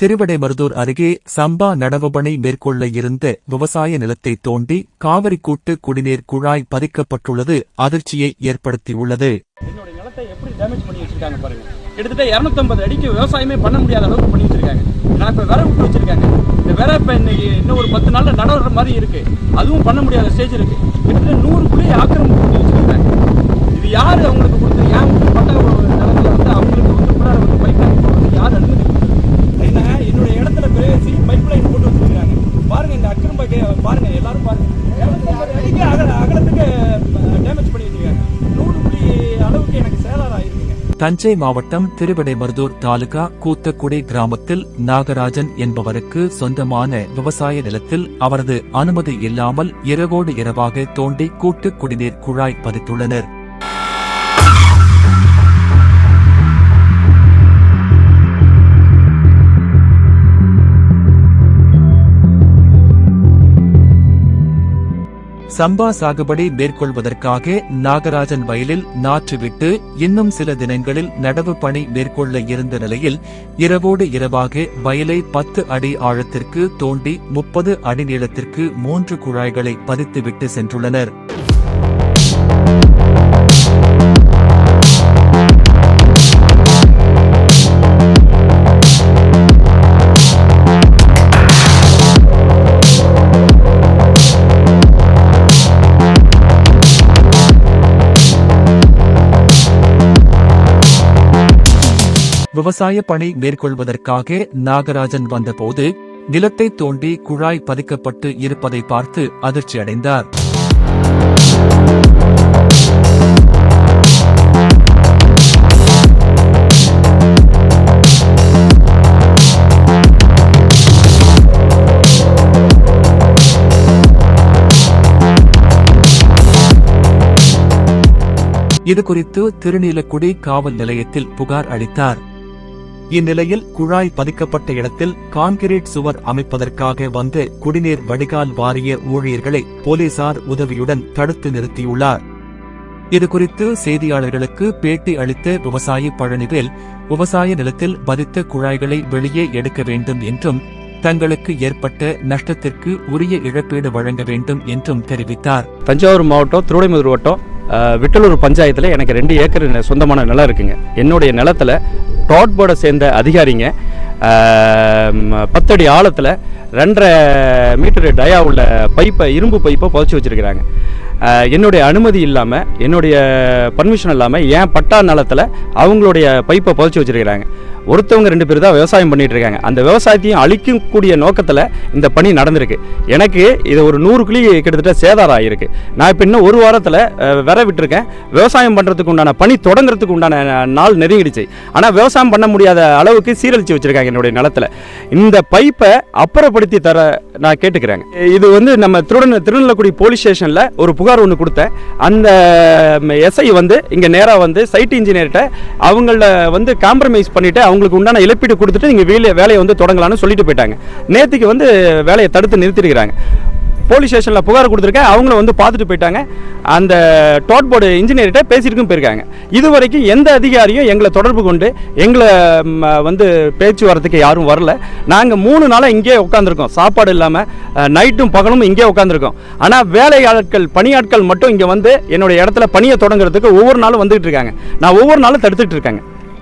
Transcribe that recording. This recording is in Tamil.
திருவிடைமருதூர் அருகே சம்பா நடவுபணி மேற்கொள்ள இருந்த விவசாய நிலத்தை தோண்டி காவிரி கூட்டு குடிநீர் குழாய் பதிக்கப்பட்டுள்ளது. அதிர்ச்சியை ஏற்படுத்தியுள்ளது. என்னோட நிலத்தை எப்படி டேமேஜ் பண்ணி வச்சிருக்காங்க பாருங்க. கிட்டத்தட்ட 250 அடிக்கு விவசாயமே பண்ண முடியாத அளவுக்கு பண்ணி வச்சிருக்காங்க. நான் இப்ப வேற விட்டு வச்சிருக்காங்க. இந்த வேற இப்ப இன்னைக்கு இன்னும் ஒரு பத்து நாள்ல நடவுற மாதிரி இருக்கு. அதுவும் பண்ண முடியாத ஸ்டேஜ் இருக்கு. கிட்டத்தட்ட நூறு புள்ளி ஆக்கிரமிப்பு தஞ்சை மாவட்டம் திருவிடைமருதூர் தாலுகா கூத்தக்குடி கிராமத்தில் நாகராஜன் என்பவருக்கு சொந்தமான விவசாய நிலத்தில் அவரது அனுமதி இல்லாமல் இரவோடு இரவாக தோண்டி கூட்டு குடிநீர் குழாய் பதித்துள்ளனர். சம்பா சாகுபடி மேற்கொள்வதற்காக நாகராஜன் வயலில் நாற்று விட்டு இன்னும் சில தினங்களில் நடவு பணி மேற்கொள்ள இருந்த நிலையில் இரவோடு இரவாக வயலை பத்து அடி ஆழத்திற்கு தோண்டி முப்பது அடி நீளத்திற்கு மூன்று குழாய்களை பதித்துவிட்டு சென்றுள்ளனர். விவசாய பணி மேற்கொள்வதற்காக நாகராஜன் வந்தபோது நிலத்தை தோண்டி குழாய் பதிக்கப்பட்டு இருப்பதை பார்த்து அதிர்ச்சி அடைந்தார் இதுகுறித்து திருநீலக்குடி காவல் நிலையத்தில் புகார் அளித்தார். இந்நிலையில் குழாய் பதிக்கப்பட்ட இடத்தில் கான்கிரீட் சுவர் அமைப்பதற்காக வந்த குடிநீர் வடிகால் வாரிய ஊழியர்களை போலீசார் உதவியுடன் தடுத்து நிறுத்தியுள்ளார். இதுகுறித்து செய்தியாளர்களுக்கு பேட்டி அளித்த விவசாயி பழனிவேல் விவசாய நிலத்தில் பதித்த குழாய்களை வெளியே எடுக்க வேண்டும் என்றும் தங்களுக்கு ஏற்பட்ட நஷ்டத்திற்கு உரிய இழப்பீடு வழங்க வேண்டும் என்றும் தெரிவித்தார். தஞ்சாவூர் மாவட்டம் திருவிடைமதுர் வட்டம் விட்டலூர் பஞ்சாயத்தில் எனக்கு ரெண்டு ஏக்கர் சொந்தமான நிலம் இருக்குங்க. என்னுடைய நிலத்தில் டாட்போர்டை சேர்ந்த அதிகாரிங்க பத்தடி ஆழத்தில் ரெண்டரை மீட்டர் டயா உள்ள பைப்பை இரும்பு பைப்பை புதைச்சி வச்சிருக்கிறாங்க. என்னுடைய அனுமதி இல்லாமல் என்னுடைய பர்மிஷன் இல்லாமல் ஏன் பட்டா நிலத்தில் அவங்களுடைய பைப்பை புதைச்சி வச்சிருக்கிறாங்க. ஒருத்தவங்க ரெண்டு பேர் தான் விவசாயம் பண்ணிட்டு இருக்காங்க. அந்த விவசாயத்தையும் அழிக்கக்கூடிய நோக்கத்தில் இந்த பணி நடந்திருக்கு. எனக்கு இது ஒரு நூறு கிளி கிட்டத்தட்ட சேதாரம் ஆகிருக்கு நான் இப்போ இன்னும் ஒரு வாரத்தில் விர விட்டுருக்கேன். விவசாயம் பண்ணுறதுக்கு உண்டான பணி தொடங்குறதுக்கு உண்டான நாள் நெருங்கிடுச்சு. ஆனால் விவசாயம் பண்ண முடியாத அளவுக்கு சீரழிச்சு வச்சுருக்காங்க என்னுடைய நிலத்தில். இந்த பைப்பை அப்புறப்படுத்தி தர நான் கேட்டுக்கிறேங்க. இது வந்து நம்ம திருடன் திருநெல்வேலி போலீஸ் ஸ்டேஷனில் ஒரு புகார் ஒன்று கொடுத்தேன். அந்த எஸ்ஐ வந்து இங்கே நேராக வந்து சைட் இன்ஜினியர்கிட்ட அவங்கள வந்து காம்ப்ரமைஸ் பண்ணிவிட்டு அவங்களுக்கு உண்டான இழப்பீடு கொடுத்துட்டு நீங்கள் வேலையை வேலையை வந்து தொடங்கலாம்னு சொல்லிட்டு போயிட்டாங்க. நேற்றுக்கு வந்து வேலையை தடுத்து நிறுத்திருக்கிறாங்க. போலீஸ் ஸ்டேஷனில் புகார் கொடுத்துருக்கேன் அவங்கள வந்து பார்த்துட்டு போயிட்டாங்க. அந்த டோட் போர்டு இன்ஜினியர்கிட்ட பேசியிருக்கும் போயிருக்காங்க. இது வரைக்கும் எந்த அதிகாரியும் எங்களை தொடர்பு கொண்டு எங்களை வந்து பேச்சு வரதுக்கு யாரும் வரல. நாங்கள் மூணு நாளாக இங்கேயே உட்காந்துருக்கோம் சாப்பாடு இல்லாமல் நைட்டும் பகலும் இங்கே உட்காந்துருக்கோம் ஆனால் வேலையாட்கள் பணியாட்கள் மட்டும் இங்கே வந்து என்னுடைய இடத்துல பணியை தொடங்குறதுக்கு ஒவ்வொரு நாளும் வந்துகிட்டு இருக்காங்க. நான் ஒவ்வொரு நாளும் தடுத்துட்டு இருக்காங்க.